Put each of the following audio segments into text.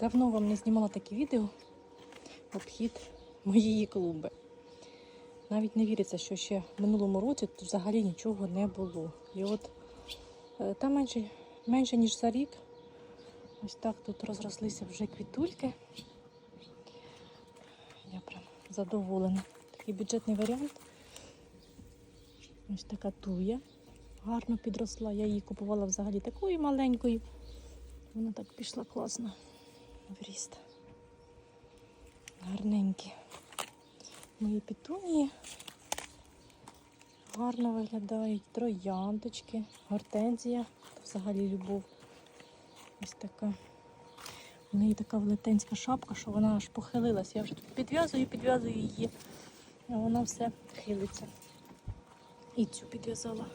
Давно вам не знімала такі відео обхід моєї клумби. Навіть не віриться, що ще в минулому році тут взагалі нічого не було. І от е, там менше, менше ніж за рік. Ось так тут розрослися вже квітульки. Я прям задоволена. Такий бюджетний варіант. Ось така туя. Гарно підросла. Я її купувала взагалі такою маленькою. Вона так пішла класно в. Гарненькі. Мої петунії гарно виглядають. Трояндочки, гортензія. Взагалі любов. Ось така. У неї така велетенська шапка, що вона аж похилилась. Я вже тут підв'язую, підв'язую її, а вона все хилиться. І цю підв'язала,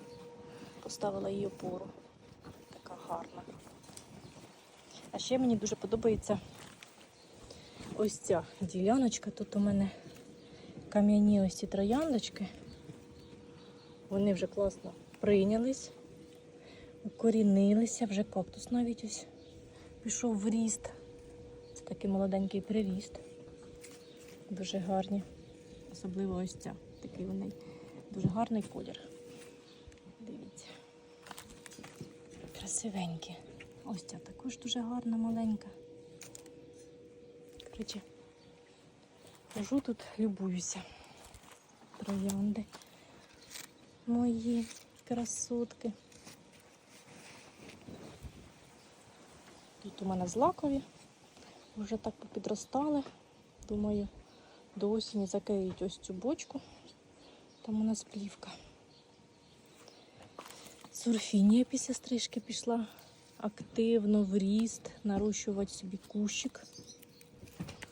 поставила її опору. Така гарна. А ще мені дуже подобається ось ця діляночка. Тут у мене кам'яні ось ці трояндочки. Вони вже класно прийнялись, укорінилися, вже кактус навіть ось пішов в ріст. Це такий молоденький приріст. Дуже гарні. Особливо ось ця. Такий вони дуже гарний колір. Дивіться. Красивенькі. Ось ця також дуже гарна, маленька. Коротше, хожу тут, любуюся. Троянди. Мої красотки. Тут у мене злакові. Вже так попідростали. Думаю, до осені закриють ось цю бочку. Там у нас плівка. Сурфінія після стрижки пішла активно в ріст, нарощувати собі кущик.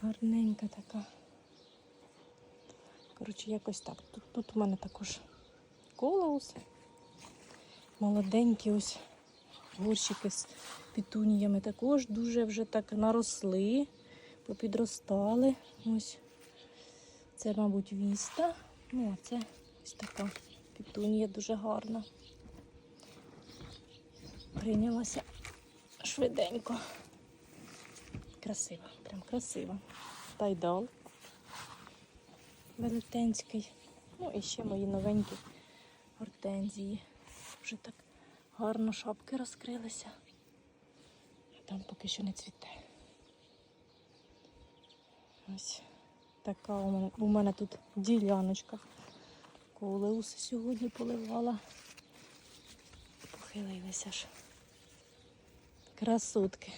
Гарненька така. Коротше, якось так. Тут, тут у мене також колеус. Молоденькі ось горщики з петуніями також дуже вже так наросли, попідростали. Ось це, мабуть, віста. Ну, а це ось така петунія дуже гарна. Прийнялася швиденько. Красиво, прям красиво. Тайдал велетенський. Ну і ще мої новенькі гортензії. Вже так гарно шапки розкрилися. А там поки що не цвіте. Ось така у мене, у мене тут діляночка. Колеуси сьогодні поливала. Похилилися ж. Красотки.